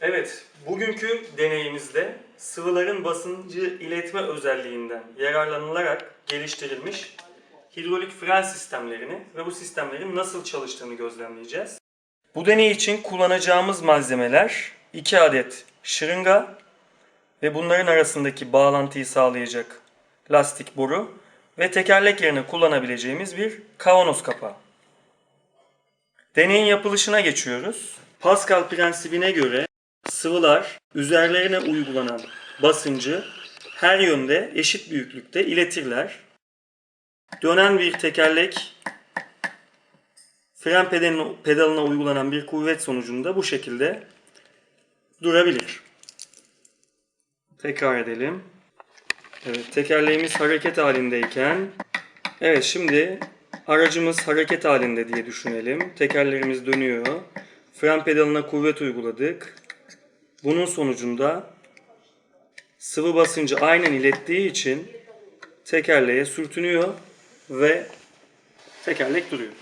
Evet, bugünkü deneyimizde sıvıların basıncı iletme özelliğinden yararlanılarak geliştirilmiş hidrolik fren sistemlerini ve bu sistemlerin nasıl çalıştığını gözlemleyeceğiz. Bu deney için kullanacağımız malzemeler 2 adet şırınga ve bunların arasındaki bağlantıyı sağlayacak lastik boru ve tekerlek yerine kullanabileceğimiz bir kavanoz kapağı. Deneyin yapılışına geçiyoruz. Pascal prensibine göre sıvılar üzerlerine uygulanan basıncı her yönde eşit büyüklükte iletirler. Dönen bir tekerlek fren pedalına, uygulanan bir kuvvet sonucunda bu şekilde durabilir. Tekrar edelim. Evet, tekerleğimiz hareket halindeyken Evet şimdi aracımız hareket halinde diye düşünelim. Tekerlerimiz dönüyor. Fren pedalına kuvvet uyguladık. Bunun sonucunda sıvı basıncı aynen ilettiği için tekerleğe sürtünüyor ve tekerlek duruyor.